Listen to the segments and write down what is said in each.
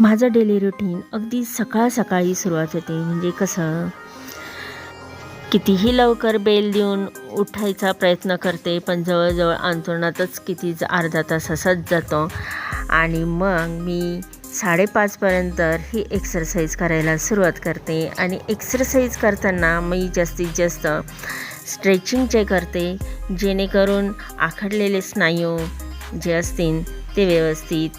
माझं daily routine अगदी सकाळ सकाळी सुरुवात होते. म्हणजे कसं कितीही लवकर बेल देऊन उठायचा प्रयत्न करते पण जवळजवळ अंथरुणातच किती अर्धा तास असाच जातो. आणि मग मी साडेपाचपर्यंत ही एक्सरसाइज करायला सुरुवात करते. आणि एक्सरसाइज करताना मी जास्तीत जास्त स्ट्रेचिंग जे करते जेणेकरून आखडलेले स्नायू जे असतील ते व्यवस्थित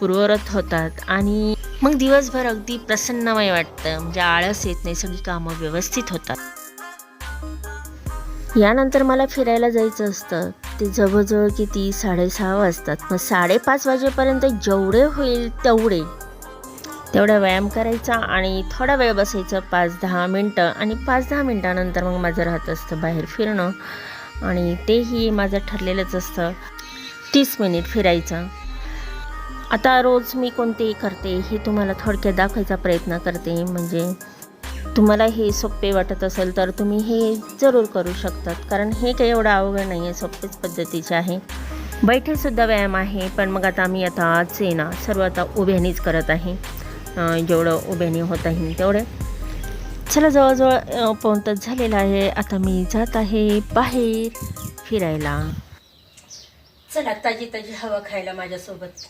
पूर्वरत होतात आणि मग दिवसभर अगदी प्रसन्नमय वाटतं. म्हणजे आळस येत नाही सगळी कामं व्यवस्थित होतात. यानंतर मला फिरायला जायचं असतं. ते जवळजवळ किती? साडेसहा वाजतात. मग साडेपाच वाजेपर्यंत जेवढे होईल तेवढे. तेवढा व्यायाम करायचा आणि थोडा वेळ बसायचं. पाच दहा मिनटं आणि पाच दहा मिनटानंतर मग माझं राहत असतं बाहेर फिरणं. आणि तेही माझं ठरलेलंच असतं. तीस मिनिट फिरायचं. आता रोज मी कोणतेही करते हे तुम्हाला थोडक्यात दाखवायचा प्रयत्न करते. म्हणजे तुम्हाला हे सोपे वाटत असेल तर तुम्ही हे जरूर करू शकतात. कारण हे काही एवढं अवघड नाही आहे सोपेच पद्धतीचे आहे. बैठेसुद्धा व्यायाम आहे पण मग आता मी आता आज आहे ना सर्व आता उभ्यानीच करत आहे. जेवढं उभ्याने होत आहे तेवढे. चला जवळजवळ अं, झालेलं तास झालेला आहे. आता मी जात आहे बाहेर फिरायला. चला ताजी ताजी हवा खायला माझ्यासोबत.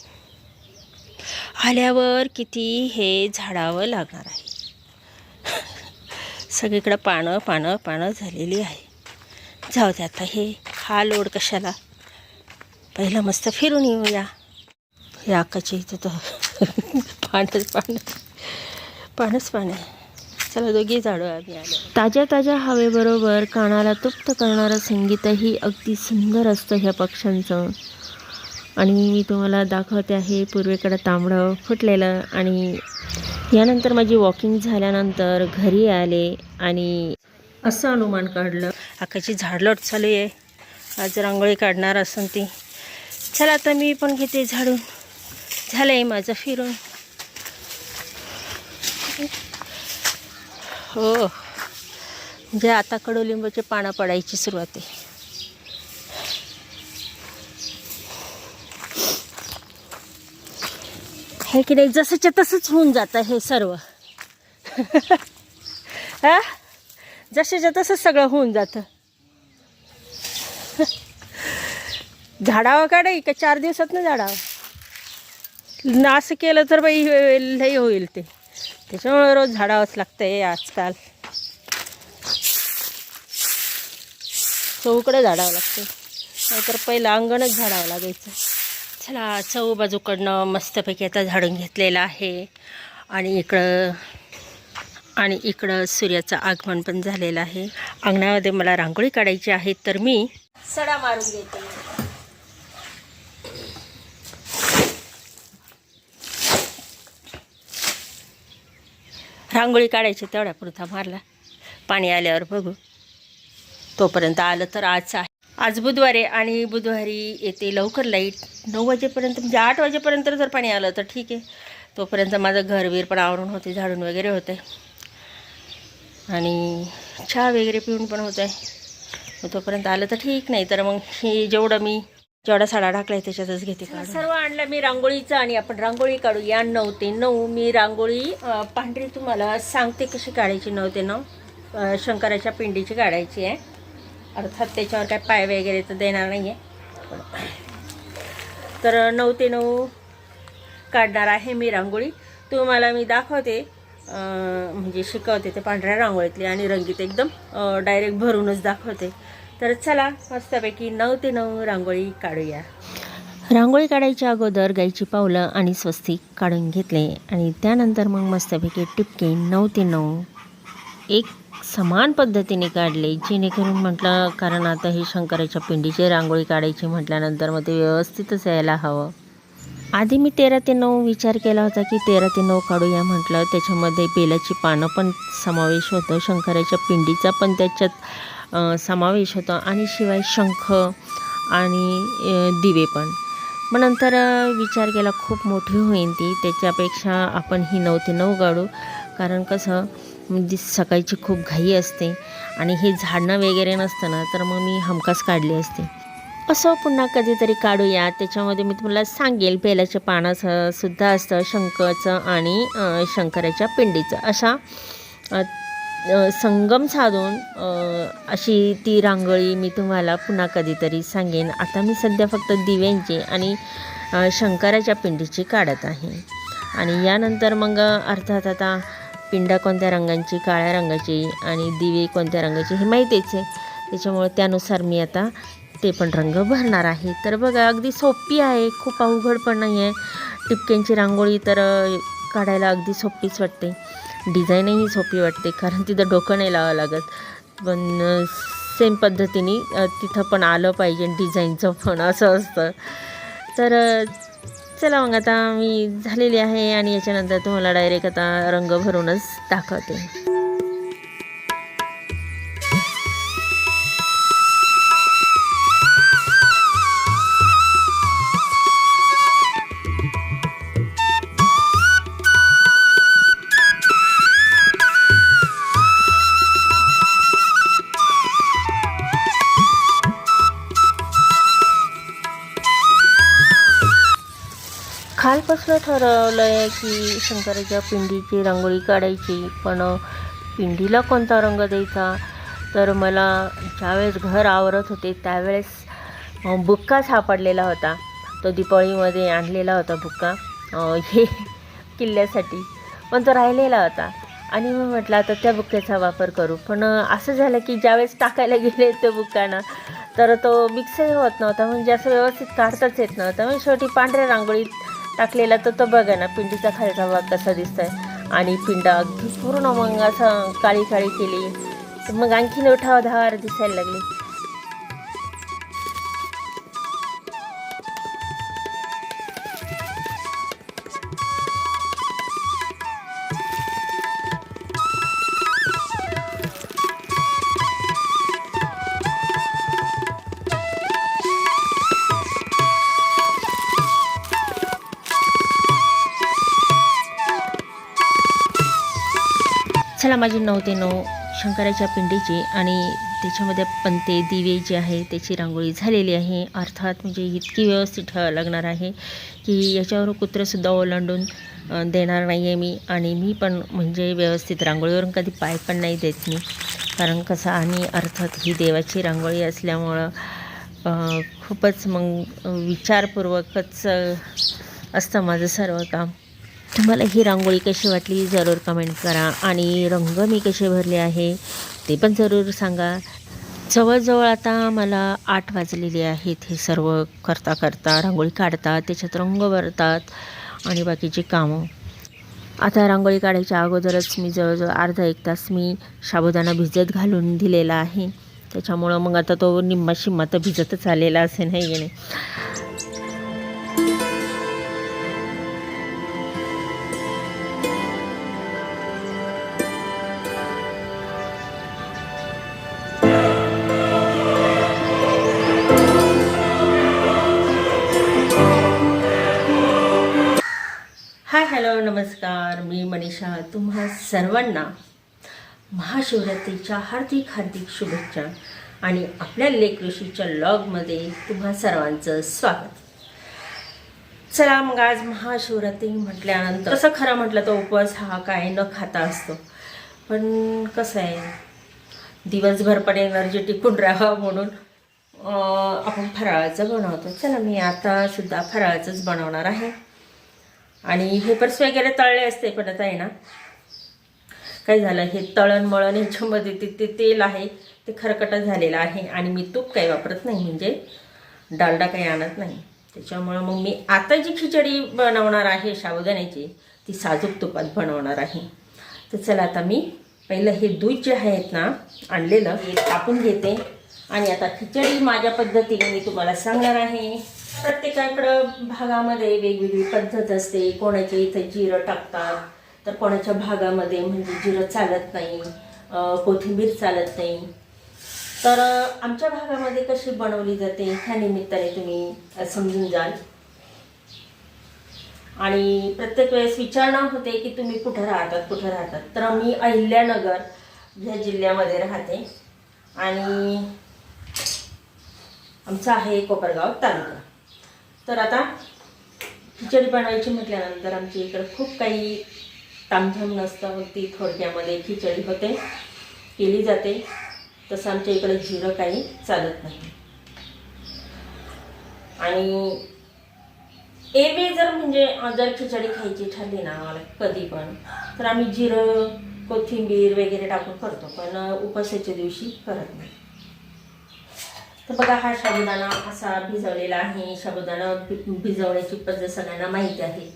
आल्यावर किती हे झाडावं लागणार आहे. सगळीकडं पानं पानं पानं झालेली आहे. जाऊ दे आता हे हा लोड कशाला? पहिलं मस्त फिरून येऊया. हे आकाच्या इथं तर पानच पानं पानच पाणी चला दोघी झाडं आम्ही आलो. ताज्या ताज्या हवेबरोबर कानाला तृप्त करणारं संगीतही अगदी सुंदर असतं ह्या पक्ष्यांचं. आणि मी तुम्हाला दाखवते आहे पूर्वेकडं तांबडं फुटलेलं आणि यानंतर माझी वॉकिंग झाल्यानंतर घरी आले आणि असं अनुमान काढलं. आकाची झाडलोट चालू आहे. आज रांगोळी काढणार असन ती. चला आता मी पण घेते झाडून. झालं आहे माझं फिरून. हो. म्हणजे आता कडुलिंबाचे पानं पडायची सुरुवात आहे. हे की नाही जसंच्या तसंच होऊन जातं हे सर्व. हा? जशाच्या तसंच सगळं होऊन जातं. झाडावं काढाय का? चार दिवसात ना झाडावं. ना असं केलं तर बाई हे लई होईल ते. त्याच्यामुळे रोज झाडावंच लागतं आहे आजकाल. चौकडं झाडावं लागतं नाहीतर पहिलं अंगणच झाडावं लागायचं. चला चौ बाजूकडनं मस्तपैकी आता झाडून घेतलेलं आहे. आणि इकडं आणि इकडं सूर्याचं आगमन पण झालेलं आहे. अंगणामध्ये मला रांगोळी काढायची आहे तर मी सडा मारून घेते. रांगोळी काढायची तेवढ्या पुरता मारला. पाणी आल्यावर बघू. तोपर्यंत आलं तर आज आहे. आज बुधवारी आणि बुधवारी येते लवकर लाइट. नऊ वाजेपर्यंत म्हणजे आठ वाजेपर्यंत जर पाणी आलं तर ठीक आहे. तोपर्यंत माझं घरवीर पण आवरून होते झाडून वगैरे होते. आणि चहा वगैरे पिऊन पण होत. आहे तोपर्यंत आलं तर ठीक नाही तर मग हे जेवढं मी जेवढा साडा टाकला आहे त्याच्यातच घेते सर्व आणलं मी रांगोळीचं आणि आपण रांगोळी काढूया. नऊ ते नऊ मी रांगोळी पांढरी तुम्हाला सांगते कशी काढायची नऊ ते नऊ. शंकराच्या पिंडीची काढायची आहे. अर्थात त्याच्यावर काय पाय वगैरे तर देणार नाही आहे तर नऊ ते नऊ काढणार आहे मी रांगोळी. तुम्हाला मी दाखवते म्हणजे शिकवते ते पांढऱ्या रांगोळीतली आणि रंगीत एकदम डायरेक्ट भरूनच दाखवते. तर चला मस्तपैकी नऊ ते नऊ रांगोळी काढूया. रांगोळी काढायच्या अगोदर गाईची पावलं आणि स्वस्तिक काढून घेतले आणि त्यानंतर मग मस्तपैकी टिपके नऊ ते नऊ. एक समान पद्धतीने काढले जेणेकरून म्हटलं कारण आता हे शंकराच्या पिंडीची रांगोळी काढायची म्हटल्यानंतर मग ते व्यवस्थितच यायला हवं. आधी मी तेरा ते नऊ विचार केला होता की तेरा ते नऊ काढूया म्हटलं त्याच्यामध्ये बेलाची पानं पण समावेश होतं शंकराच्या पिंडीचा पण त्याच्यात समावेश होतो आणि शिवाय शंख आणि दिवे पण. मग नंतर विचार केला खूप मोठी होईन ती. त्याच्यापेक्षा आपण ही नऊ ते नऊ काढू कारण कसं म्हणजे सकाळची खूप घाई असते आणि हे झाडणं वगैरे नसतं ना तर मग मी हमखास काढली असते. असं पुन्हा कधीतरी काढूया. त्याच्यामध्ये मी तुम्हाला सांगेल बेलाच्या पानाचं सुद्धा असतं शंकरचं आणि शंकराच्या पिंडीचं. अशा संगम साधून अशी ती रांगोळी मी तुम्हाला पुन्हा कधीतरी सांगेन. आता मी सध्या फक्त दिव्यांची आणि शंकराच्या पिंडीची काढत आहे. आणि यानंतर मग अर्थात आता पिंडा कोणत्या रंगांची काळ्या रंगाची आणि दिवे कोणत्या रंगाची हे माहितीच आहे. त्याच्यामुळे त्यानुसार मी आता ते पण रंग भरणार आहे. तर बघा अगदी सोपी आहे. खूप अवघड पण नाही आहे टिपक्यांची रांगोळी तर काढायला अगदी सोपीच वाटते. डिझाईनही सोपी वाटते कारण तिथं डोकं नाही लावावं लागत. पण सेम पद्धतीने तिथं पण आलं पाहिजे डिझाईनचं पण असं असतं. तर चला मग आता मी झालेली आहे आणि याच्यानंतर तुम्हाला डायरेक्ट आता रंग भरूनच दाखवते. ठरवलं आहे की शंकराच्या पिंडीची रांगोळी काढायची पण पिंडीला कोणता रंग द्यायचा? तर मला ज्यावेळेस घर आवरत होते त्यावेळेस बुक्का सापडलेला होता. तो दीपावळीमध्ये आणलेला होता बुक्का हे किल्ल्यासाठी पण तो राहिलेला होता. आणि मग म्हटलं आता त्या बुक्क्याचा वापर करू. पण असं झालं की ज्यावेळेस टाकायला गेले ते बुक्कानं तर तो मिक्सही होत नव्हता. म्हणजे असं व्यवस्थित काढताच येत नव्हतं. मग म्हणजे शेवटी पांढऱ्या रांगोळीत टाकलेला तर तो बघा ना पिंडीचा खालचा भाग कसा दिसत आहे आणि पिंडा अगदी पूर्ण मग असं काळी काळी केली. तर मग आणखीन उठावधार दिसायला लागली. मला माझे नऊ ते नऊ शंकराच्या पिंडीची आणि त्याच्यामध्ये पंते दिवे जे आहे त्याची रांगोळी झालेली आहे. अर्थात म्हणजे इतकी व्यवस्थित ठेवावं लागणार आहे की याच्यावर कुत्रंसुद्धा ओलांडून देणार नाही आहे मी आणि मी पण म्हणजे व्यवस्थित रांगोळीवरून कधी पाय पण नाही देत मी. कारण कसं आणि अर्थात ही देवाची रांगोळी असल्यामुळं खूपच मग विचारपूर्वकच असतं माझं सर्व काम. तुम्हाला ही रांगोळी कशी वाटली जरूर कमेंट करा. आणि रंग मी कसे भरले आहे ते पण जरूर सांगा. जवळजवळ आता मला आठ वाजलेले आहेत. हे सर्व करता करता रांगोळी काढतात त्याच्यात रंग भरतात आणि बाकीची कामं. आता रांगोळी काढायच्या अगोदरच मी जवळजवळ अर्धा एक तास मी साबुदाणा भिजत घालून दिलेला आहे. त्याच्यामुळं मग आता तो निम्मा शिम्मा तर भिजतच आलेला असे नाही येणे हॅलो नमस्कार. मी मनीषा. तुम्हा सर्वांना महाशिवरात्रीच्या हार्दिक हार्दिक शुभेच्छा. आणि आपल्या लेख ऋषीच्या लॉगमध्ये तुम्हा सर्वांचं स्वागत. चला मग आज महाशिवरात्री म्हटल्यानंतर तसं खरं म्हटलं तर उपवास हा काय न खाता असतो. पण कसं आहे दिवसभर पण एनर्जी टिकून राहावं म्हणून आपण फराळाचं बनवतो. चला मी आता सुद्धा फराळाचंच बनवणार आहे. आणि हे पर्स वगैरे तळले असते पण आता आहे ना. काय झालं हे तळण मळण ह्याच्यामध्ये ते ते तेल आहे ते खरकटं झालेलं आहे आणि मी तूप काही वापरत नाही म्हणजे डालडा काही आणत नाही. त्याच्यामुळं मग मी आता जी खिचडी बनवणार आहे साबुदाण्याची ती साजूक तुपात बनवणार आहे. तर चला आता मी पहिलं हे दूध जे आहेत ना आणलेलं हे कापून घेते. आणि आता खिचडी माझ्या पद्धतीने मी तुम्हाला सांगणार आहे. प्रत्येकाकडं भागामध्ये वेगवेगळी पद्धत असते. कोणाच्या इथे जिरं टाकतात तर कोणाच्या भागामध्ये म्हणजे जिरं चालत नाही कोथिंबीर चालत नाही. तर आमच्या भागामध्ये कशी बनवली जाते ह्या निमित्ताने तुम्ही समजून जाल. आणि प्रत्येक वेळेस विचारणा होते की तुम्ही कुठं राहतात कुठं राहतात. तर मी अहिल्यानगर ह्या जिल्ह्यामध्ये राहते. आणि आमचा आहे कोपरगाव तालुका. तर आता खिचडी बनवायची म्हटल्यानंतर आमच्या इकडं खूप काही तामझाम नसतं मग ती थोडक्यामध्ये खिचडी होते केली जाते. तसं आमच्या इकडे जिरं काही चालत नाही. आणि एरवी जर म्हणजे जर खिचडी खायची ठरली ना आम्हाला कधी पण तर आम्ही जिरं कोथिंबीर वगैरे टाकून करतो पण उपासाच्या दिवशी करत नाही. तर बघा हा साबुदाणा असा भिजवलेला आहे. साबुदाणा भि- भिजवण्याची पद्धत सगळ्यांना माहिती आहे.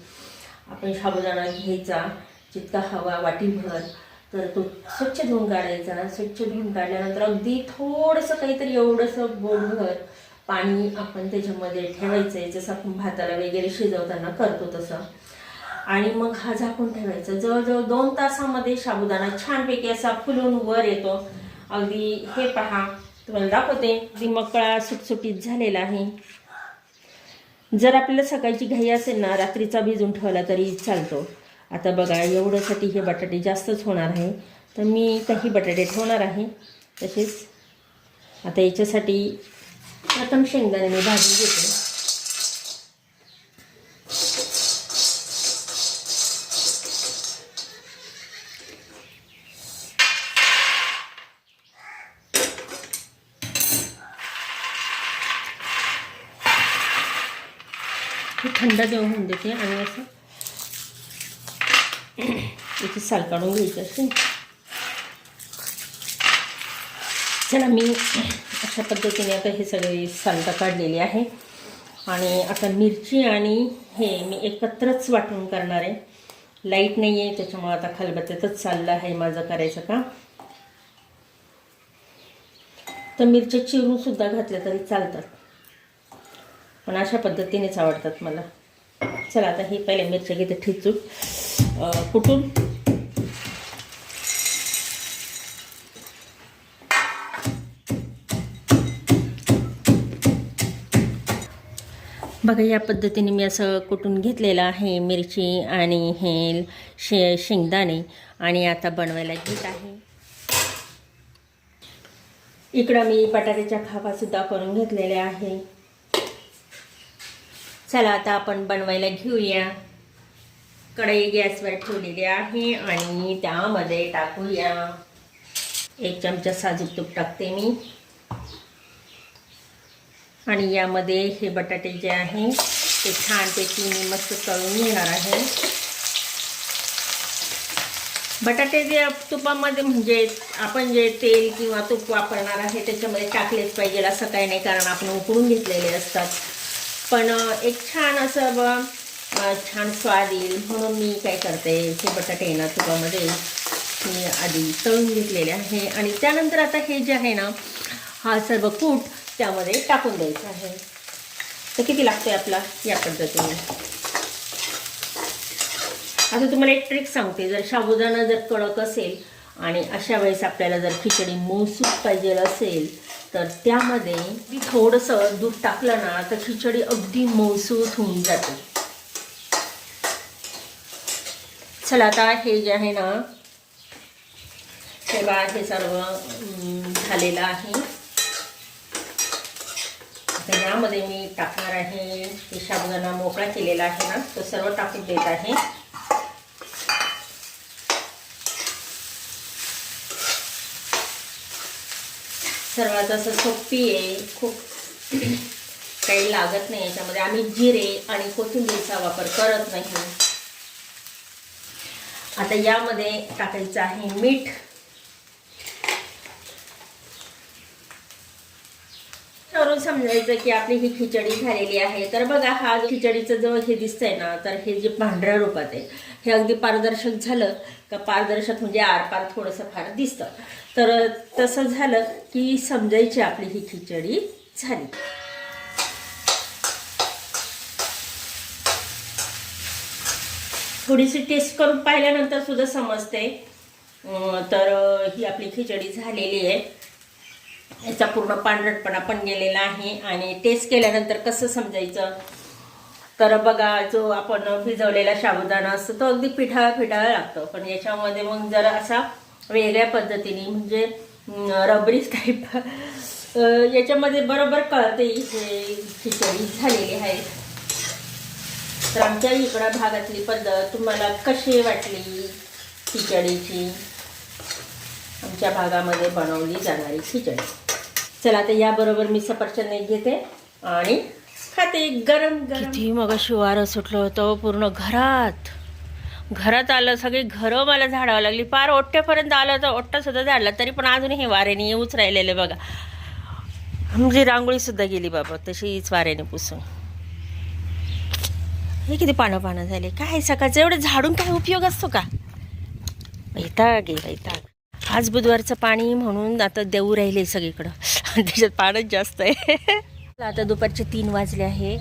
आपण साबुदाणा घ्यायचा जितका हवा वाटीभर तर तो स्वच्छ धुवून काढायचा. स्वच्छ धुवून काढल्यानंतर अगदी थोडंसं काहीतरी एवढंसं बोटभर पाणी आपण त्याच्यामध्ये ठेवायचं आहे जसं आपण भाताला वगैरे शिजवताना करतो तसं. आणि मग हा झाकून ठेवायचा. जवळजवळ दोन तासामध्ये साबुदाणा छानपैकी असा फुलून वर येतो. अगदी हे पहा तुम्हाला दाखवते. दिमकळा सुटसुटीत झालेला आहे. जर आपल्याला सकाळची घाई असेल ना रात्रीचा भिजून ठेवला तरी चालतो. आता बघा एवढ्यासाठी हे बटाटे जास्तच होणार आहे. तर मी काही बटाटे ठेवणार आहे. तसेच आता याच्यासाठी प्रथम शेंगदाणे मी भाजून घेते. याची साल काढून घ्यायची असेल. चला मी अशा पद्धतीने आता हे सगळे सालटा काढलेली आहे. आणि आता मिरची आणि हे मी एकत्रच वाटून करणार आहे. लाइट नाही आहे त्याच्यामुळे आता खलबत्त्यातच चाललं आहे माझं करायचं का तर मिरच्या चिरूनसुद्धा घातल्या तरी चालतात. पण अशा पद्धतीनेच आवडतात मला. चला आता हे पहिले मिरच्या घेते ठिचून. कुठून कुटून. बघा या पद्धतीने मी असं कुटून घेतलेलं आहे मिरची आणि हे शे शेंगदाणे आणि आता बनवायला घेत आहे. इकडं मी बटाट्याच्या खापासुद्धा करून घेतलेल्या आहे. चला आता आपण बनवायला घेऊया. कढई गॅसवर ठेवलेली आहे आणि त्यामध्ये टाकूया. एक चमचा साजूक तूप टाकते मी. आणि यामध्ये हे बटाटे जे आहे ते छानपैकी मी मस्त तळून घेणार आहे. बटाटे जे तुपामध्ये म्हणजे आपण जे तेल किंवा तूप वापरणार आहे त्याच्यामध्ये टाकलेच पाहिजे असं काही नाही कारण आपण उकळून घेतलेले असतात. पण एक छान असं ब छान स्वाद येईल. म्हणून मी काय करते हे बटाटे ना तुपामध्ये मी आधी तळून घेतलेले आहे. आणि त्यानंतर आता हे जे आहे ना हा सर्व कूट त्यामध्ये टाकून द्यायचं आहे. तर किती लागतोय आपला? या पद्धतीने. आता तुम्हाला एक ट्रिक सांगते. जर साबुदाणा जर कडक असेल आणि अशा वेळेस आपल्याला जर खिचडी मौसूद पाहिजे असेल तर त्यामध्ये मी थोडंसं दूध टाकलं ना तर खिचडी अगदी मौसूद होऊन जाते. चला आता हे जे आहे ना हे बा हे सर्व झालेलं आहे. यामध्ये मी टाकणार आहे ते साबुदाणा मोकळा केलेला आहे ना तो सर्व टाकून देत आहे. सर्वात असं सोपी आहे खूप काही लागत नाही याच्यामध्ये. आम्ही जिरे आणि कोथिंबीरचा वापर करत नाही. आता यामध्ये टाकायचं आहे मीठ. समजायचं की आपली ही खिचडी झालेली आहे. तर बघा हा खिचडीचं जो हे दिसतंय ना तर हे जे पांढऱ्या रूपात आहे हे अगदी पारदर्शक झालं का पारदर्शक म्हणजे आरपार थोडंसं फार दिसतं. तर तसं झालं की समजायची आपली ही खिचडी झाली. थोडीशी टेस्ट करून पाहिल्यानंतर सुद्धा समजते. तर ही आपली खिचडी झालेली आहे. याचा पूर्ण पांढरटपणा पण गेलेला आहे. आणि टेस्ट केल्यानंतर कसं समजायचं? तर बघा जो आपण भिजवलेला साबुदाणा असतो तो अगदी पिठाळा पिठाळा लागतो. पण याच्यामध्ये मग जरा असा वेगळ्या पद्धतीने म्हणजे रबरी टाईप याच्यामध्ये बरोबर कळते हे खिचडी झालेली आहे. तर आमच्या इकडं भागातली पद्धत तुम्हाला कशी वाटली खिचडीची? आमच्या भागामध्ये बनवली जाणारी खिचडी. चला आता याबरोबर मी सफरचंद घेते आणि खाते गरम गरम. किती मग शिवार सुटलं होतं पूर्ण घरात. घरात आलं सगळी घरं मला झाडावं लागली. पार ओट्ट्यापर्यंत आलं तर ओट्टा सुद्धा झाडला तरी पण अजूनही हे वाऱ्याने येऊच राहिलेले बघा. म्हणजे रांगोळी सुद्धा गेली बाबा तशीच वाऱ्याने पुसून. हे किती पानं पानं झाले. काय सकाळचं एवढं झाडून काय उपयोग असतो का? वैताग आहे वैताग आज बुधवारचं पाणी म्हणून आता देऊ राहिले सगळीकडं. त्याच्यात पाणच जास्त आहे. आता दुपारचे तीन वाजले आहे.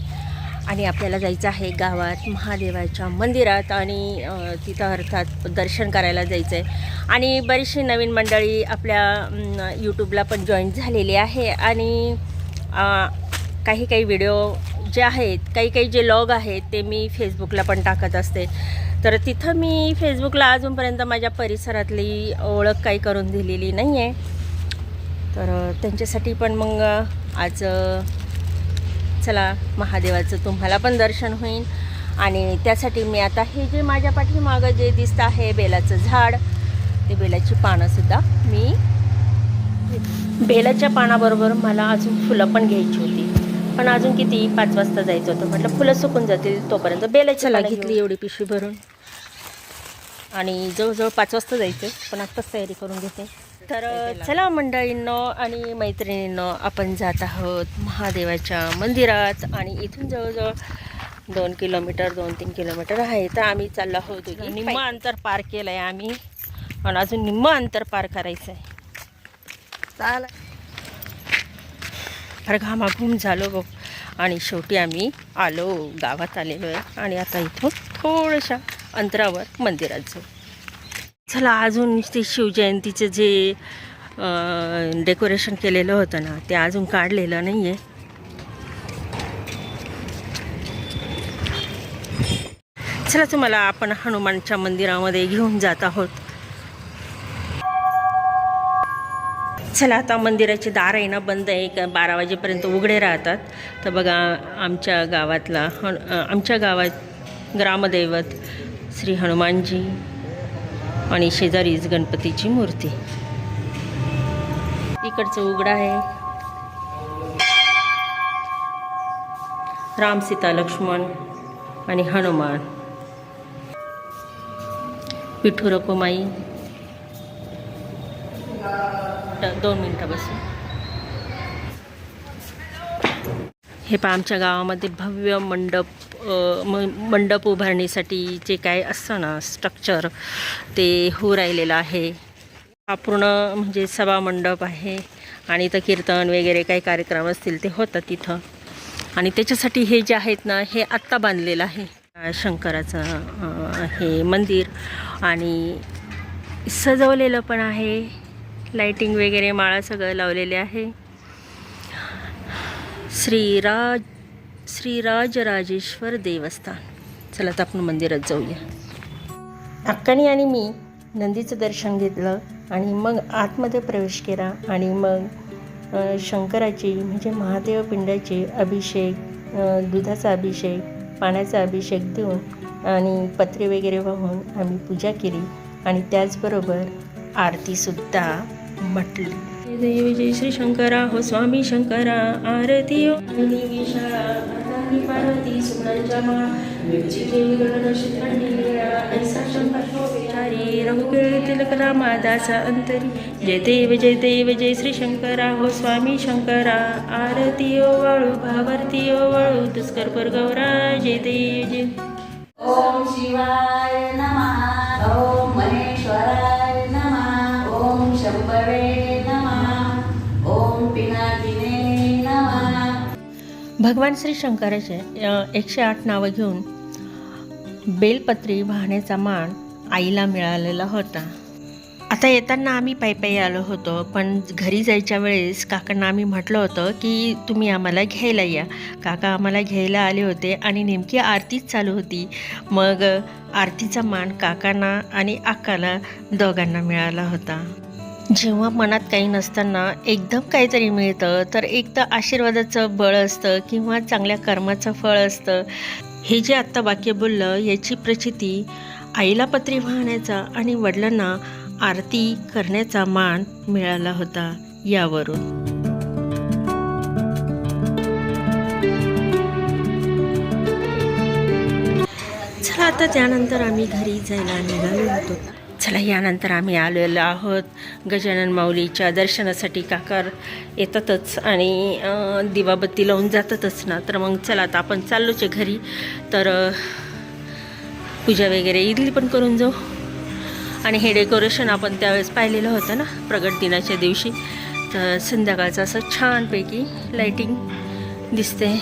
आणि आपल्याला जायचं आहे गावात महादेवाच्या मंदिरात. आणि तिथं अर्थात दर्शन करायला जायचं आहे आणि बरीचशी नवीन मंडळी आपल्या यूट्यूबला पण जॉईन झालेली आहे. आणि काही काही व्हिडिओ जे आहेत काही काही जे लॉग आहेत ते मी फेसबुकला पण टाकत असते. तर तिथं मी फेसबुकला अजूनपर्यंत माझ्या परिसरातली ओळख काही करून दिलेली नाही आहे तर त्यांच्यासाठी पण मग आज चला महादेवाचं तुम्हाला पण दर्शन होईल. आणि त्यासाठी मी आता हे जे माझ्या पाठीमागं जे दिसतं आहे बेलाचं झाड ते बेलाची पानंसुद्धा मी बेलाच्या पानाबरोबर मला अजून फुलं पण घ्यायची होती. पण अजून किती? पाच वाजता जायचं होतं. म्हटलं फुलं सुकून जातील तोपर्यंत बेलाची चला घेतली एवढी पिशवी भरून. आणि जवळजवळ पाच वाजता जायचं पण आत्ताच तयारी करून घेते. तर चला मंडळींनो आणि मैत्रिणींनो आपण जात आहोत महादेवाच्या मंदिरात आणि इथून जवळजवळ दोन किलोमीटर दोन तीन किलोमीटर आहे. तर आम्ही चाललो आहोत निम्म अंतर पार केलं आहे आम्ही. आणि अजून निम्म अंतर पार करायचं आहे चाल फार घामाघूम झालो गो आणि शेवटी आम्ही आलो गावात आलेलो आहे. आणि आता इथून थोड्याशा अंतरावर मंदिरात जाऊ. चला अजून ते शिवजयंतीचं जे डेकोरेशन केलेलं होतं ना ते अजून काढलेलं नाही आहे चला तुम्हाला आपण हनुमानच्या मंदिरामध्ये घेऊन जात आहोत. चला आता मंदिराचे दार आहे ना बंद आहे. का बारा वाजेपर्यंत उघडे राहतात. तर बघा आमच्या गावातला हन आमच्या गावात ग्रामदैवत श्री हनुमानजी आणि शेजारीच गणपतीची मूर्ती. इकडचं उघडं आहे. राम सीता लक्ष्मण आणि हनुमान. विठू दोन मिनटं बसून हे पहा आमच्या गावामध्ये भव्य मंडप म- मंडप उभारणीसाठी जे काय असतं ना स्ट्रक्चर ते होऊ राहिलेलं आहे. हा पूर्ण म्हणजे सभा मंडप आहे आणि इथं कीर्तन वगैरे काही कार्यक्रम असतील ते होतात तिथं आणि त्याच्यासाठी हे जे आहेत ना हे आत्ता बांधलेलं आहे. शंकराचं हे मंदिर आणि सजवलेलं पण आहे. लाइटिंग वगैरे माळा सगळं लावलेले आहे. श्रीराज श्रीराजराजेश्वर देवस्थान. चला तर आपण मंदिरात जाऊया. अक्कानी आणि मी नंदीचं दर्शन घेतलं आणि मग आतमध्ये प्रवेश केला आणि मग शंकराची म्हणजे महादेव पिंडाचे अभिषेक दुधाचा अभिषेक पाण्याचा अभिषेक देऊन आणि पत्रे वगैरे वाहून आम्ही पूजा केली आणि त्याचबरोबर आरतीसुद्धा म्हटली. देव जय श्री शंकरा हो स्वामी शंकरा आरती हो. हो पार्वती सुमनांच्या मा मिरची देवी गणदर्शित ऐसा शंकर हो विचारी रघुकेळ तिलक रामादासा अंतरी. जय देव जय देव जय श्री शंकरा हो स्वामी शंकरा आरती ओ वाळू भावारती ओ वाळू दुष्कर पर गौरा जय देव जय ओम शिवाय नमः ओम महेश्वराय नमः ओम शंभवे भगवान श्री शंकराचे एकशे आठ नावं घेऊन बेलपत्री वाहण्याचा मान आईला मिळालेला होता. आता येताना आम्ही पायी पायी आलो होतो पण घरी जायच्या वेळेस काकांना आम्ही म्हटलं होतं की तुम्ही आम्हाला घ्यायला या. काका आम्हाला घ्यायला आले होते आणि नेमकी आरतीच चालू होती. मग आरतीचा मान काकांना आणि अक्काला दोघांना मिळाला होता. जेव्हा मनात काही नसताना एकदम काहीतरी मिळतं तर एक तर आशीर्वादाचं बळ असतं किंवा चांगल्या कर्माचं फळ असतं. हे जे आत्ता वाक्य बोललं याची प्रचिती आईला पत्री वाहण्याचा आणि वडिलांना आरती करण्याचा मान मिळाला होता यावरून. चला आता त्यानंतर आम्ही घरी जायला निघालो होतो. चला यानंतर आम्ही आलेलो आहोत गजानन माऊलीच्या दर्शनासाठी. काकार येतातच आणि दिवाबत्ती लावून जातातच ना. तर मग चला आता आपण चाललोच आहे घरी. तर पूजा वगैरे इडली पण करून जाऊ. आणि हे डेकोरेशन आपण त्यावेळेस पाहिलेलं होतं ना प्रगट दिनाच्या दिवशी. तर संध्याकाळचं असं छानपैकी लाईटिंग दिसते.